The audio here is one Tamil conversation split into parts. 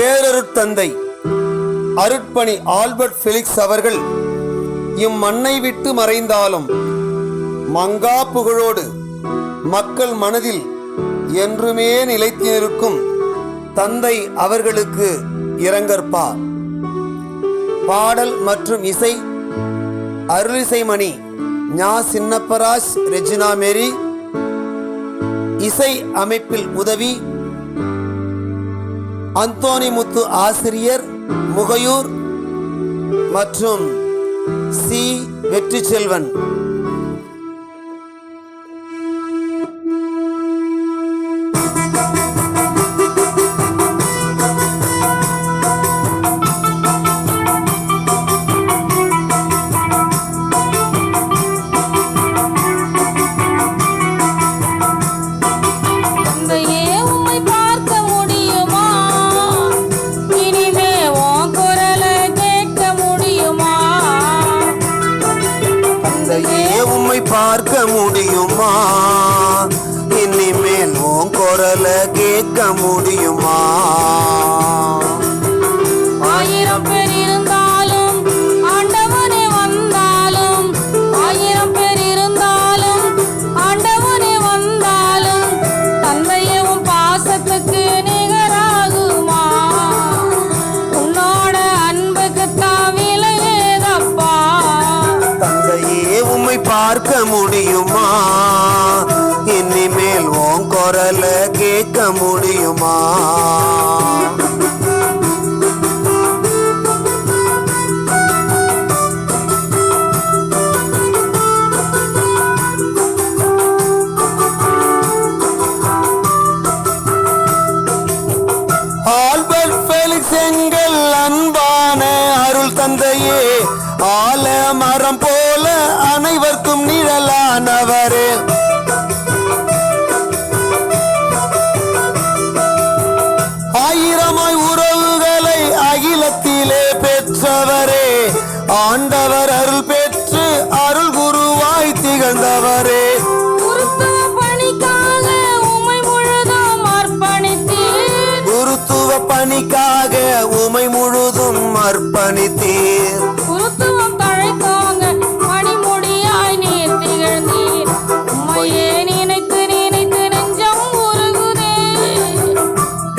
பேரருட்தந்தை அருட்பணி ஆல்பர்ட் பிலிக்ஸ் அவர்கள் இம்மண்ணை விட்டு மறைந்தாலும் மங்கா புகழோடு மக்கள் மனதில் என்றுமே நிலைத்து நிற்கும் தந்தை அவர்களுக்கு இரங்கற்பார். பாடல் மற்றும் இசை அருளிசைமணி ஞா சின்னப்பராஜ் ரெஜினா மேரி. இசை அமைப்பில் உதவி அந்தோணி முத்து ஆசிரியர் முகையூர் மற்றும் சி. வெற்றி தந்தையே உம்மை பார்க்க முடியுமா? இனிமேல் உன் குரலை கேட்க முடியுமா? ஆயிரம் பேர் குரலை கேட்க முடியுமா? ஆல்பர்ட் அன்பான அருள் தந்தையே ஆல மரம் போல அனைவருக்கும் நிழலானவரே. அர்ப்பணித்தீர் குருத்துவம் தழைத்தோங்க மணிமுடியாய் நீர் திகழ்ந்தீர். உம்மையே நினைத்து நினைத்து நெஞ்சம் உருகுதே.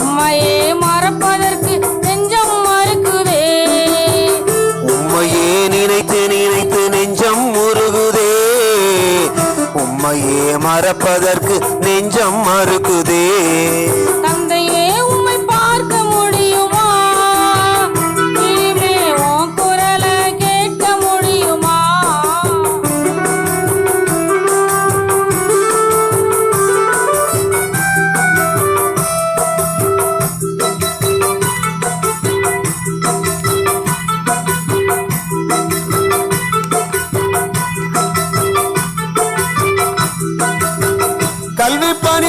உம்மையே மறப்பதற்கு நெஞ்சம் மறுக்குதே. உம்மையே நினைத்து நினைத்து நெஞ்சம் முருகுதே உம்மையே மறப்பதற்கு நெஞ்சம் மறுக்குதே.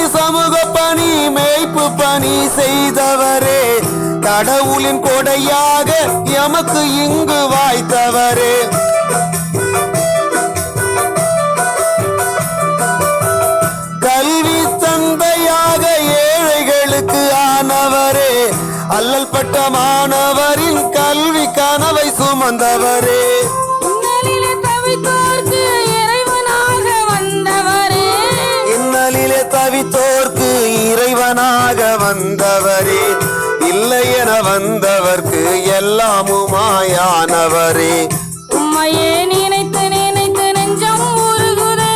சமூக பணி மேய்ப்பு பணி செய்தவரே. கடவுளின் கொடையாக எமக்கு இங்கு வாய்த்தவரே. கல்வி தந்தையாக ஏழைகளுக்கு ஆனவரே. அல்லல் பட்டமான வந்தவர்க்கு எல்லாமுமாயானவரே. உம்மையே நினைத்து நினைத்து நெஞ்சம் உருகுதே.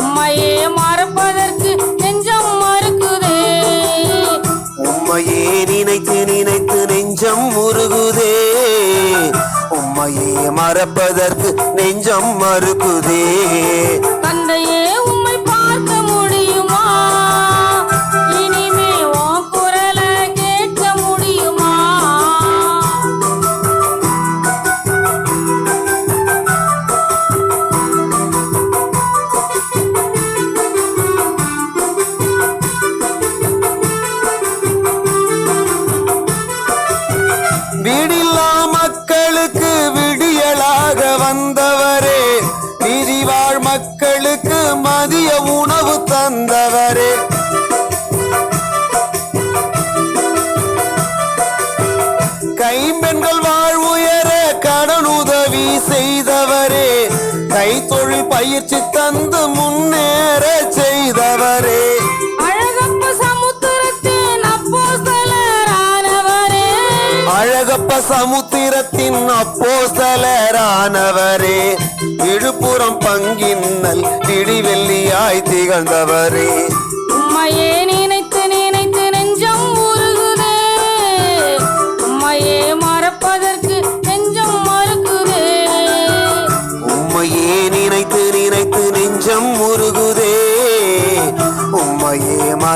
உம்மையே மறப்பதற்கு நெஞ்சம் மறுக்குதே. உம்மையே நினைத்து நினைத்து நெஞ்சம் முருகுதே உம்மையே மறப்பதற்கு நெஞ்சம் மறுக்குதே. தந்தையே பயிற்சி தந்து முன்னேற செய்தவரே. அழகப்ப சமுத்திரத்தின் அப்போஸ்தலரானவரே. அழகப்ப சமுத்திரத்தின் அப்போஸ்தலரானவரே. விழுப்புரம் பங்கின்னல் இடிவெள்ளியாய் திகழ்ந்தவரே. உம்மையே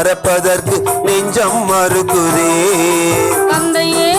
மறப்பதற்கு நெஞ்சம் மறுக்குதே தந்தையே